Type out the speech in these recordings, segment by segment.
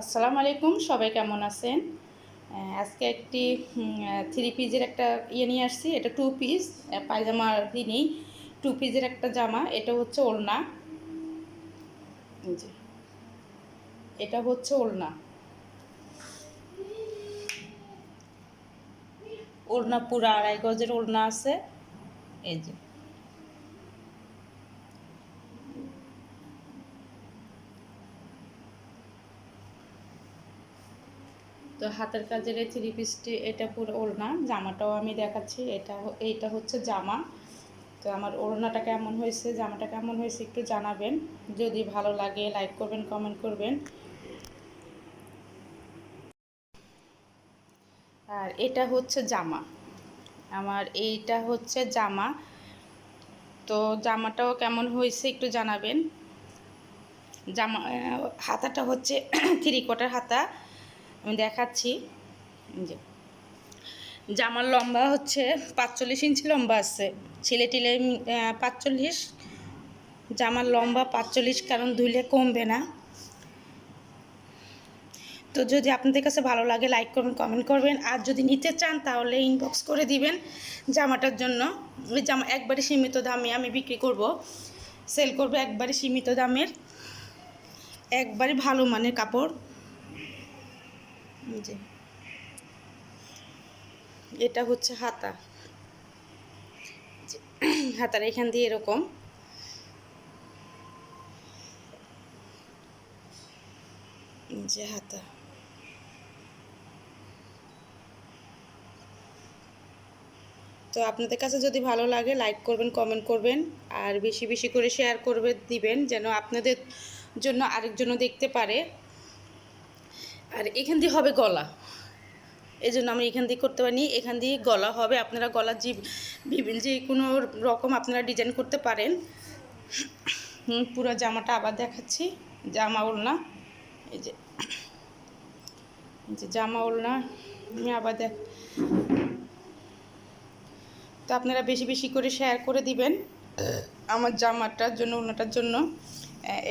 আসসালামু আলাইকুম, সবাই কেমন আছেন? আজকে একটি থ্রি পিসের একটা ইয়ে নিয়ে আসছি, এটা টু পিস পায়জামা নেই। টু পিসের একটা জামা, এটা হচ্ছে এই এটা হচ্ছে ওড়না ওড়না পুরো আড়াই গজের ওড়না আছে। এই যে তো হাতের কাজের এই থ্রি পিসটি এটা পুরো ওড়না, জামাটাও আমি দেখাচ্ছি। এটা এইটা হচ্ছে জামা। তো আমার ওড়নাটা কেমন হয়েছে, জামাটা কেমন হয়েছে একটু জানাবেন। যদি ভালো লাগে লাইক করবেন কমেন্ট করবেন। আর এটা হচ্ছে জামা। আমার এইটা হচ্ছে জামা। তো জামাটাও কেমন হয়েছে একটু জানাবেন। জামা হাতাটা হচ্ছে থ্রি কোয়ার্টার হাতা। আমি দেখাচ্ছি। যে। জামার লম্বা হচ্ছে পাঁচচল্লিশ ইঞ্চি লম্বা আছে। ছেলে টিলে পাঁচচল্লিশ। জামার লম্বা পাঁচচল্লিশ, কারণ ধুলে কমবে না। তো যদি আপনাদের কাছে ভালো লাগে লাইক করবেন কমেন্ট করবেন। আর যদি নিতে চান, তাহলে ইনবক্স করে দিবেন জামাটার জন্য। ওই জামা একবারে সীমিত দামে আমি বিক্রি করব। সেল করব একবারে সীমিত দামের। একবারে ভালো মানের কাপড়। যে এটা হচ্ছে হাতা। হাতার এখান দিয়ে এরকম। যে হাতা। তো আপনাদের কাছে যদি ভালো লাগে লাইক করবেন কমেন্ট করবেন, আর বেশি বেশি করে শেয়ার করবে, দিবেন, যেন আপনাদের জন্য আরেকজনও দেখতে পারে। আর এখান দিয়ে হবে গলা। এই জন্য আমি এখান দিয়ে করতে পারিনি। এখান দিয়ে গলা হবে। আপনারা গলা যে বিভিন্ন যে কোনো রকম আপনারা ডিজাইন করতে পারেন। পুরো জামাটা আবার দেখাচ্ছি। জামা ওলনা। এই যে এই যে জামা ওলনা। আমি আবার দেখ, তো আপনারা বেশি বেশি করে শেয়ার করে দিবেন। আমার জামাটার জন্য ওড়নাটার জন্য।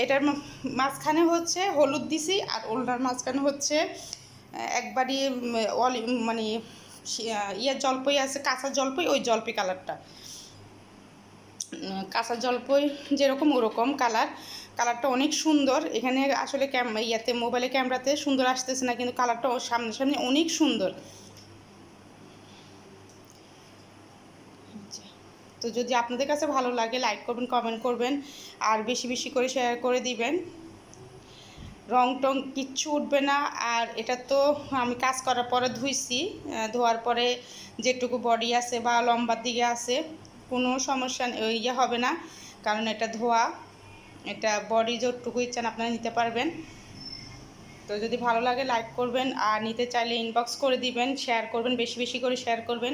এটার মাঝখানে হচ্ছে হলুদ দিছি আর ওড়নার মাঝখানে হচ্ছে একবারই অলি মানে ইয়ে জলপই আছে, কাঁচা জলপই, ওই জলপি কালারটা। কাঁচা জলপই যেরকম ওরকম কালার। কালারটা অনেক সুন্দর। এখানে আসলে ক্যাম ইয়াতে মোবাইলে ক্যামেরাতে সুন্দর আসতেছে না, কিন্তু কালারটা সামনাসামনি অনেক সুন্দর। তো যদি আপনাদের কাছে ভালো লাগে লাইক করবেন কমেন্ট করবেন, আর বেশি বেশি করে শেয়ার করে দিবেন। রং টং কিচ্ছু উঠবে না, আর এটা তো আমি কাজ করার পরে ধুইছি ধোয়ার পরে যেটুকু বডি আছে বা লম্বার দিকে আছে, কোনো সমস্যা ইয়ে হবে না, কারণ এটা ধোয়া, এটা বডি যতটুকু ইচ্ছান আপনারা নিতে পারবেন। তো যদি ভালো লাগে লাইক করবেন, আর নিতে চাইলে ইনবক্স করে দিবেন শেয়ার করবেন, বেশি বেশি করে শেয়ার করবেন।